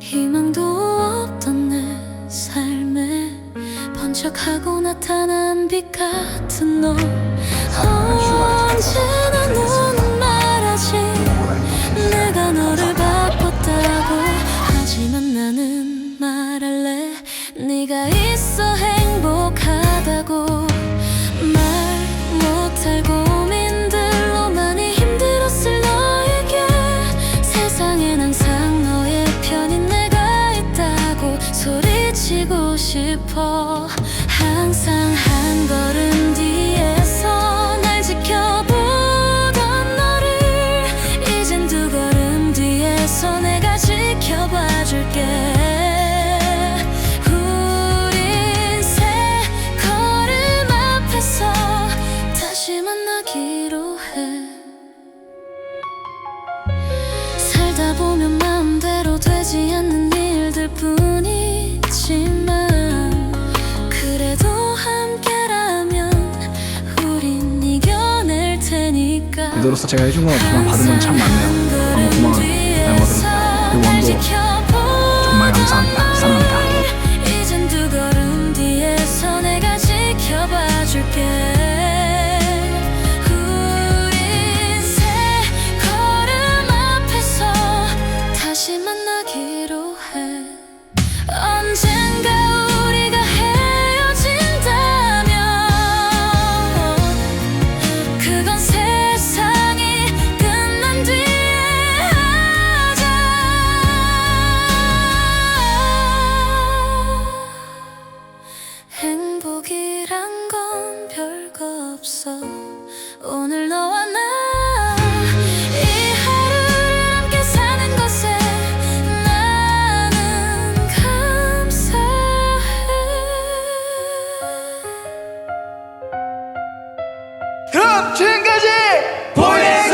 희망도 없던 내 삶에 번쩍하고 나타난 빛 같은 너. 언제나 넌 말하지. 내가 너를 바꿨다고. 하지만 나는 말할래. 네가 이 싶어 이대로서 제가 해준 거 그만 받으면 참 많네요. 너무 고마워요. 멤버들. 그리고 원도 정말 감사합니다. 사랑합니다. 이젠 그럼 지금까지 보이스